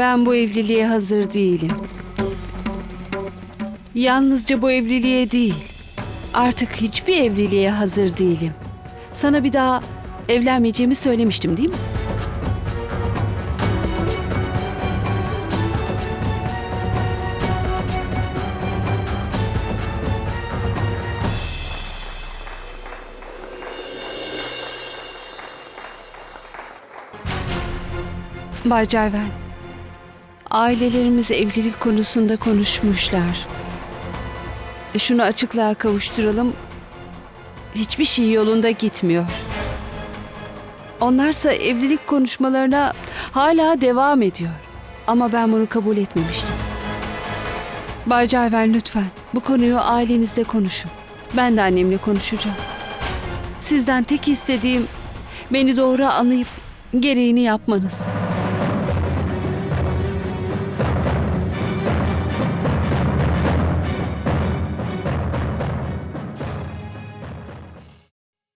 Ben bu evliliğe hazır değilim. Yalnızca bu evliliğe değil. Artık hiçbir evliliğe hazır değilim. Sana bir daha evlenmeyeceğimi söylemiştim değil mi? Bay Cayven, ailelerimiz evlilik konusunda konuşmuşlar. E, Şunu açıklığa kavuşturalım. Hiçbir şey yolunda gitmiyor. Onlarsa evlilik konuşmalarına hala devam ediyor. Ama ben bunu kabul etmemiştim. Bay Cayven lütfen bu konuyu ailenizle konuşun. Ben de annemle konuşacağım. Sizden tek istediğim beni doğru anlayıp gereğini yapmanız.